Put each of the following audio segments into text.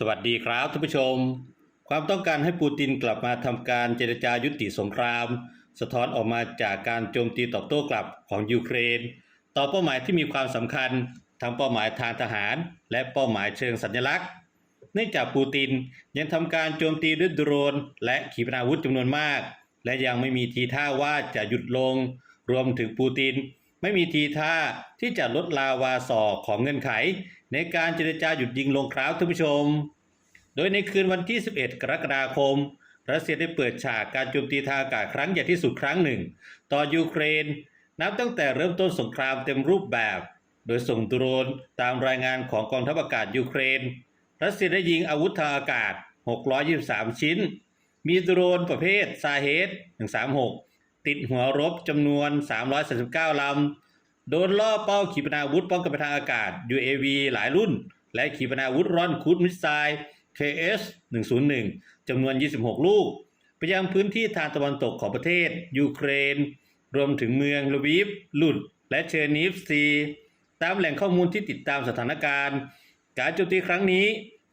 สวัสดีครับท่านผู้ชม ความต้องการให้ปูตินกลับมาทำการเจรจายุติสงคราม สะท้อนออกมาจากการโจมตีตอบโต้กลับของยูเครน ต่อเป้าหมายที่มีความสำคัญทั้งเป้าหมายทางทหาร และเป้าหมายเชิงสัญลักษณ์ เนื่องจากปูตินยังทำการโจมตีด้วยโดรน และขีปนาวุธจำนวนมาก และยังไม่มีทีท่าว่าจะหยุดลง รวมถึงปูติน ไม่มีทีท่าที่จะลดลาวาสอของเงื่อนไข ในการเจรจาหยุดยิงลงครับท่านผู้ชม โดยในคืนวันที่ 11 กรกฎาคม รัสเซียได้เปิดฉากการโจมตีทางอากาศครั้งใหญ่ที่สุดครั้งหนึ่ง ต่อยูเครน นับตั้งแต่เริ่มต้นสงครามเต็มรูปแบบ โดยส่งโดรนตามรายงานของกองทัพอากาศยูเครน รัสเซียได้ยิงอาวุธทางอากาศ 623 ชิ้น มีโดรนประเภทซาเฮด136 ติดหัวรบจำนวน 339ลำ โดนล่อเป้าขีปนาวุธป้องกันทางอากาศ UAV หลายรุ่น และขีปนาวุธร่อนคูดมิสไซล์ KS 101จำนวน 26 ลูก ไปยังพื้นที่ทางตะวันตกของประเทศ ยูเครน รวมถึงเมืองลวีฟลุด และเชอร์นิฟซี ตามแหล่งข้อมูลที่ติดตามสถานการณ์ การโจมตีครั้งนี้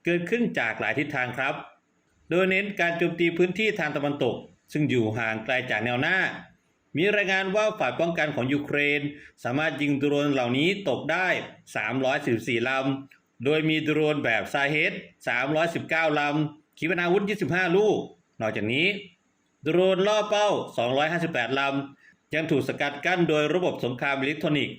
เกิดขึ้นจากหลายทิศทางครับ โดยเน้นการโจมตีพื้นที่ทางตะวันตก ซึ่งอยู่ห่างไกลจากแนวหน้า มีรายงานว่าฝ่ายป้องกันของยูเครน สามารถยิงโดรนเหล่านี้ตกได้344ลำ โดยมีโดรนแบบซาเฮด319 ลำ ขีปนาวุธ 25 ลูก นอกจากนี้โดรนล่อเป้า 258 ลำ ยังถูกสกัดกั้นโดยระบบสงครามอิเล็กทรอนิกส์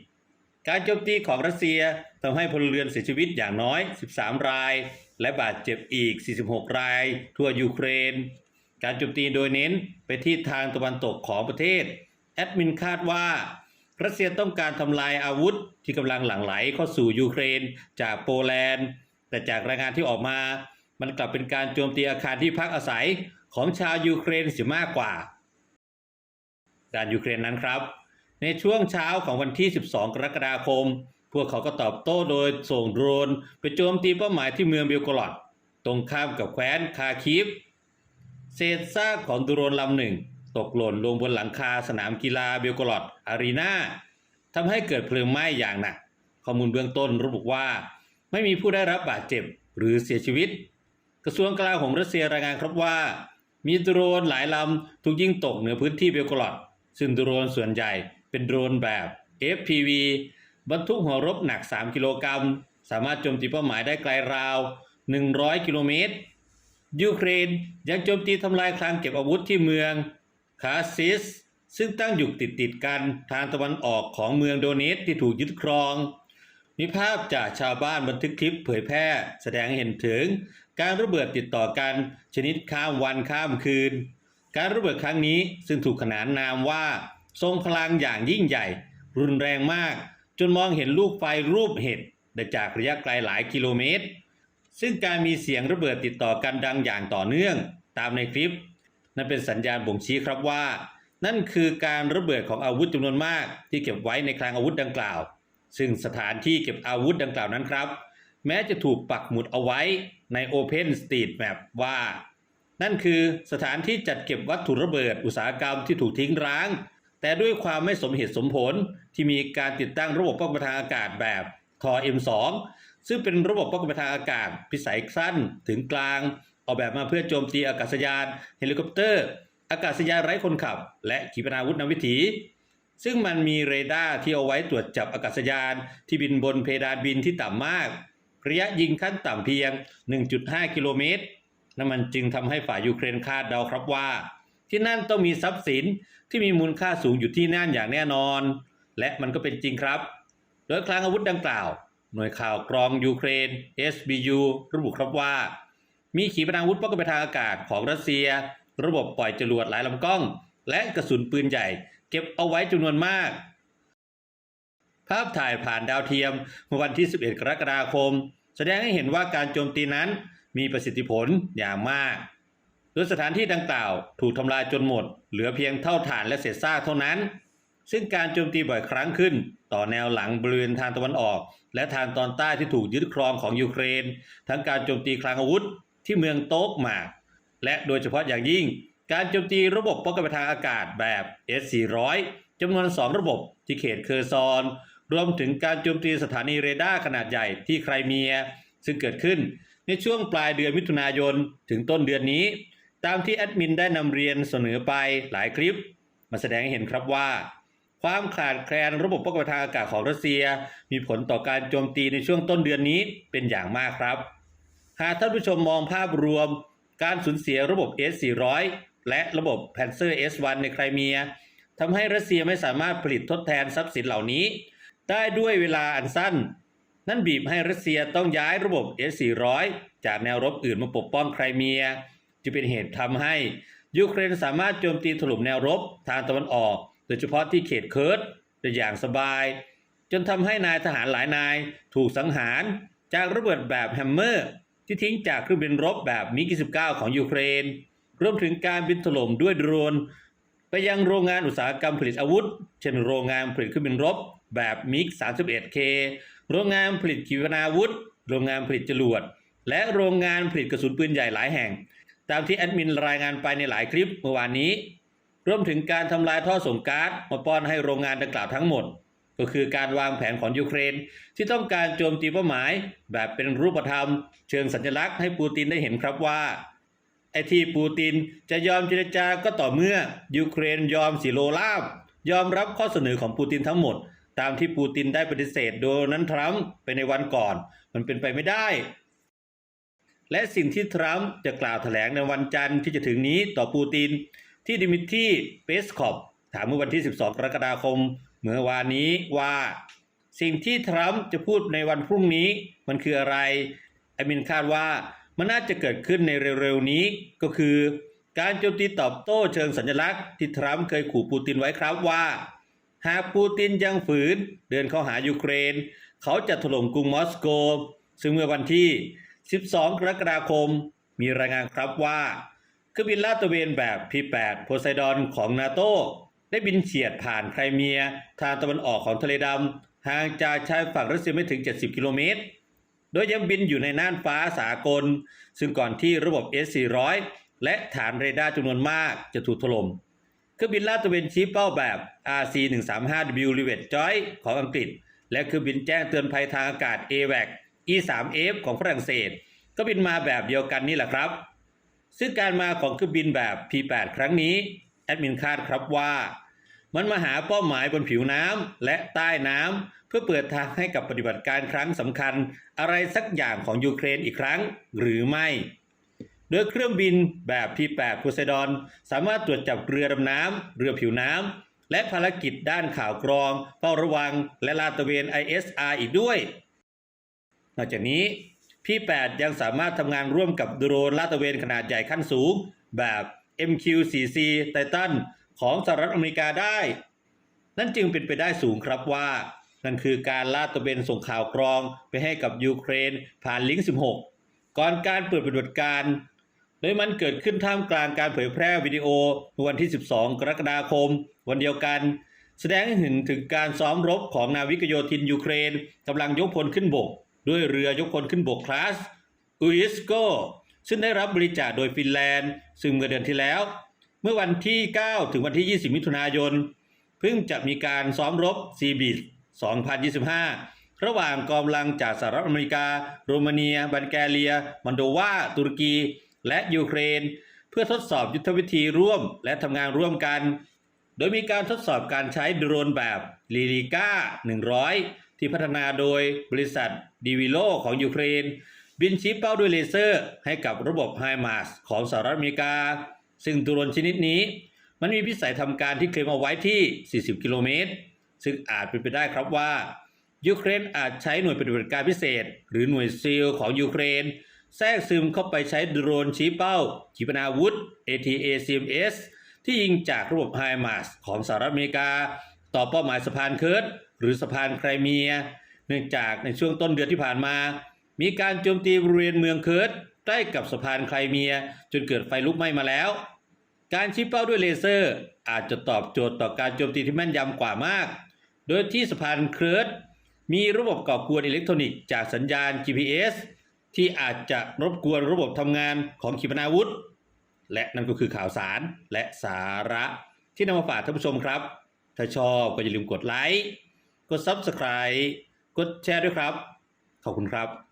การโจมตีของรัสเซียทำให้พลเรือนเสียชีวิตอย่างน้อย 13 ราย และบาดเจ็บอีก 46 ราย ทั่วยูเครน การโจมตีโดยเน้นไปที่ทางตะวันตกของประเทศ แอดมินคาดว่ารัสเซียต้องการทำลายอาวุธที่กำลังหลั่งไหลเข้าสู่ยูเครน จากโปแลนด์ แต่จากรายงานที่ออกมา มันกลับเป็นการโจมตีอาคารที่พักอาศัยของชาวยูเครนเสียมากกว่าการยูเครนนั้นครับ ในช่วงเช้าของวันที่ 12 กรกฎาคม พวกเขาก็ตอบโต้โดยส่งโดรน ไปโจมตีเป้าหมายที่เมืองเบลกรอด ตรงข้ามกับแคว้นคาคิฟเศษซากของโดรนลำหนึ่ง ตกหล่นลงบนหลังคาสนามกีฬาเบลกรอดอารีนาทำให้เกิดเพลิงไหม้อย่างหนัก ข้อมูลเบื้องต้นระบุว่า ไม่มีผู้ได้รับบาดเจ็บหรือเสียชีวิต กระทรวงกลาโหมรัสเซียรายงานครับว่า มีโดรนหลายลำถูกยิงตกเหนือพื้นที่เบลกรอดซึ่งโดรนส่วนใหญ่เป็นโดรนแบบ FPV บรรทุกหัวรบหนัก 3 กิโลกรัม สามารถโจมตีเป้าหมายได้ไกลราว 100 กิโลเมตร ยูเครนยังโจมตีทำลายคลังเก็บอาวุธที่เมือง คาซิส ซึ่งตั้งอยู่ติดติดกันทางตะวันออกของเมืองโดเนตที่ถูกยึดครอง มีภาพจากชาวบ้านบันทึกคลิปเผยแพร่ แสดงให้เห็นถึง การระเบิดติดต่อกันชนิดข้ามวันข้ามคืน การระเบิดครั้งนี้ซึ่งถูกขนานนามว่า ทรงพลังอย่างยิ่งใหญ่ รุนแรงมาก จนมองเห็นลูกไฟรูปเห็ดได้จากระยะไกลหลายกิโลเมตร ซึ่งการมีเสียงระเบิดติดต่อกันดังอย่างต่อเนื่อง ตามในคลิป นั่นเป็นสัญญาณบ่งชี้ครับว่า นั่นคือการระเบิดของอาวุธจำนวนมาก ที่เก็บไว้ในคลังอาวุธดังกล่าว ซึ่งสถานที่เก็บอาวุธดังกล่าวนั้นครับ แม้จะถูกปักหมุดเอาไว้ใน Open Street Map ว่า นั่นคือสถานที่จัดเก็บวัตถุระเบิดอุตสาหกรรมที่ถูกทิ้งร้าง แต่ด้วยความไม่สมเหตุสมผลที่มีการติดตั้งระบบป้องกันทางอากาศแบบทอ M2 ซึ่งเป็นระบบป้องกันทางอากาศพิสัยสั้นถึงกลาง ออกแบบมาเพื่อโจมตีอากาศยาน เฮลิคอปเตอร์ อากาศยานไร้คนขับ และขีปนาวุธนำวิถี ซึ่งมันมีเรดาร์ที่เอาไว้ตรวจจับอากาศยาน ที่บินบนเพดานบินที่ต่ำมาก ระยะยิงขั้นต่ำเพียง 1.5 กิโลเมตรนั่นมันจึงทำให้ฝ่ายยูเครนคาดเดาครับว่า ที่นั่นต้องมีทรัพย์สินที่มีมูลค่าสูงอยู่ที่นั่นอย่างแน่นอน และมันก็เป็นจริงครับ โดยคลังอาวุธดังกล่าว หน่วยข่าวกรองยูเครน SBU ระบุครับว่า มีขีปนาวุธป้องกันทางอากาศของรัสเซีย ระบบปล่อยจรวดหลายลำกล้อง และกระสุนปืนใหญ่ เก็บเอาไว้จำนวนมาก ภาพถ่ายผ่านดาวเทียมเมื่อวันที่ 11 กรกฎาคม แสดงให้เห็นว่าการโจมตีนั้นมีประสิทธิผลอย่างมากโดยสถานที่ดังกล่าวถูกทำลายจนหมด เหลือเพียงเท่าฐานและเศษซากเท่านั้น ซึ่งการโจมตีบ่อยครั้งขึ้น ต่อแนวหลังบริเวณทางตะวันออก และทางตอนใต้ที่ถูกยึดครองของยูเครน ทั้งการโจมตีคลังอาวุธ ที่เมืองโต๊กหมากและโดยเฉพาะอย่างยิ่ง การโจมตีระบบป้องกันทางอากาศแบบ S400 จำนวน 2 ระบบที่เขตเคอร์ซอน รวมถึงการโจมตีสถานีเรดาร์ขนาดใหญ่ที่ไครเมีย ซึ่งเกิดขึ้นในช่วงปลายเดือนมิถุนายนถึงต้นเดือนนี้ ตามที่แอดมินได้นำเรียนเสนอไปหลายคลิป มาแสดงให้เห็นครับว่า ความขาดแคลนระบบป้องกันทางอากาศของรัสเซีย มีผลต่อการโจมตีในช่วงต้นเดือนนี้เป็นอย่างมากครับ หากท่านผู้ชมมองภาพรวม การสูญเสียระบบ S400 และระบบ Panzer S1 ในไครเมียทำให้รัสเซียไม่สามารถผลิตทดแทนทรัพย์สินเหล่านี้ ได้ด้วยเวลาอันสั้น นั่นบีบให้รัสเซียต้องย้ายระบบ S400 จากแนวรบอื่นมาปกป้องไครเมียจะเป็นเหตุทำให้ยูเครนสามารถโจมตีถล่มแนวรบทางตะวันออก โดยเฉพาะที่เขตเคิร์ดได้อย่างสบาย จนทำให้นายทหารหลายนายถูกสังหารจากระเบิดแบบแฮมเมอร์ ที่ทิ้งจากเครื่องบินรบแบบมิก29 ของยูเครน รวมถึงการบินถล่มด้วยโดรน ไปยังโรงงานอุตสาหกรรมผลิตอาวุธ เช่นโรงงานผลิตเครื่องบินรบแบบมิก 31K โรงงานผลิตขีปนาวุธ โรงงานผลิตจรวด และโรงงานผลิตกระสุนปืนใหญ่หลายแห่ง ตามที่แอดมินรายงานไปในหลายคลิปเมื่อวานนี้ รวมถึงการทำลายท่อส่งก๊าซมาป้อนให้โรงงานดังกล่าวทั้งหมด ก็คือการวางแผนของยูเครน ที่ต้องการโจมตีเป้าหมาย แบบเป็นรูปธรรม เชิงสัญลักษณ์ให้ปูตินได้เห็นครับว่าไอที่ปูตินจะยอมเจรจาก็ต่อเมื่อยูเครนยอมสิโลลาบ ยอมรับข้อเสนอของปูตินทั้งหมด ตามที่ปูตินได้ปฏิเสธโดนัลด์ทรัมป์ไปในวันก่อน มันเป็นไปไม่ได้ และสิ่งที่ทรัมป์จะกล่าวแถลงในวันจันทร์ที่จะถึงนี้ต่อปูตินที่ดิมิทรีเปสคอปถามเมื่อวันที่ 12 กรกฎาคม เมื่อวานนี้ว่า สิ่งที่ทรัมป์จะพูดในวันพรุ่งนี้มันคืออะไรไอมินคาดว่ามันน่าจะเกิดขึ้นในเร็วๆนี้ก็คือ การโจมตีตอบโต้เชิงสัญลักษณ์ที่ทรัมป์เคยขู่ปูตินไว้ครับว่า หากปูตินยังฝืน เดินเข้าหายูเครน เขาจะถล่มกรุงมอสโก ซึ่งเมื่อวันที่ 12 กรกฎาคม มีรายงานครับว่าเครื่องบินลาดตระเวนแบบ P8 โพไซดอนของนาโต ได้บินเฉียดผ่านไครเมีย ทางตะวันออกของทะเลดำห่างจากชายฝั่งรัสเซียไม่ถึง 70 กิโลเมตร โดยยังบินอยู่ในน่านฟ้าสากล ซึ่งก่อนที่ระบบ S400 และฐานเรดาร์จำนวนมากจะถูกถล่มเครื่องบินลาดตระเวนชี้เป้าแบบ RC135W Rivet Joy ของอังกฤษ และเครื่องบินแจ้งเตือนภัยทางอากาศ AWAC E3F ของฝรั่งเศส ก็บินมาแบบเดียวกันนี่แหละครับ ซึ่งการมาของเครื่องบินแบบ P8 ครั้งนี้ แอดมินคาดครับว่า มันมาหาเป้าหมายบนผิวน้ำและใต้น้ำเพื่อเปิดทางให้กับปฏิบัติการครั้งสำคัญ อะไรสักอย่างของยูเครนอีกครั้งหรือไม่โดยเครื่องบินแบบ P8 โพไซดอน สามารถตรวจจับเรือดำน้ำเรือผิวน้ำและภารกิจด้านข่าวกรอง เฝ้าระวัง และลาดตระเวน ISR อีกด้วย นอกจากนี้ P8 ยังสามารถทำงานร่วมกับโดรนลาดตระเวนขนาดใหญ่ขั้นสูง แบบ MQ-4C Titan ของสหรัฐอเมริกาได้ นั่นจึงเป็นไปได้สูงครับว่า นั่นคือการลาดตระเวนส่งข่าวกรองไปให้กับยูเครนผ่านลิงก์ 16 ก่อนการเปิดปฏิบัติการ โดยมันเกิดขึ้นท่ามกลางการเผยแพร่วิดีโอเมื่อวันที่ 12 กรกฎาคม วันเดียวกัน แสดงให้เห็นถึงการซ้อมรบของนาวิกโยธินยูเครนกำลังยกพลขึ้นบก ด้วยเรือยกพลขึ้นบกคลาสอุอิสโก ซึ่งได้รับบริจาคโดยฟินแลนด์ ซึ่งเมื่อเดือนที่แล้ว เมื่อวันที่ 9 ถึงวันที่ 20 มิถุนายน เพิ่งจะมีการซ้อมรบซีบิส2025 ระหว่างกองกำลังจากสหรัฐอเมริกา โรมาเนีย บัลแกเรีย มอนโดวา ตุรกี และยูเครน เพื่อทดสอบยุทธวิธีร่วมและทำงานร่วมกัน โดยมีการทดสอบการใช้โดรนแบบลีลิก้า100 ที่พัฒนาโดยบริษัทดีวิโลของยูเครน บินชี้เป้าด้วยเลเซอร์ให้กับระบบไฮมาสของสหรัฐอเมริกา ซึ่งโดรนชนิดนี้ มันมีพิสัยทำการที่เคลมเอาไว้ที่ 40 กิโลเมตร ซึ่งอาจเป็นไปได้ครับว่า ยูเครนอาจใช้หน่วยปฏิบัติการพิเศษ หรือหน่วยซีลของยูเครน แทรกซึมเข้าไปใช้โดรนชี้เป้าขีปนาวุธ ATACMS ที่ยิงจากระบบไฮมาสของสหรัฐอเมริกา ต่อเป้าหมายสะพานเคิร์ดหรือสะพานไครเมีย เนื่องจากในช่วงต้นเดือนที่ผ่านมา มีการโจมตีบริเวณเมืองเคิร์ดใกล้กับสะพานไครเมีย จนเกิดไฟลุกไหม้มาแล้ว การชี้เป้าด้วยเลเซอร์ อาจจะตอบโจทย์ต่อการโจมตีที่แม่นยำกว่ามาก โดยที่สะพานเคิร์ดมีระบบก่อกวนอิเล็กทรอนิกส์จากสัญญาณ GPS ที่อาจจะรบกวนระบบทำงานของขีปนาวุธ และนั่นก็คือข่าวสารและสาระที่นำมาฝากท่านผู้ชมครับ ถ้าชอบก็อย่าลืมกดไลค์ กด Subscribe กดแชร์ด้วยครับ ขอบคุณครับ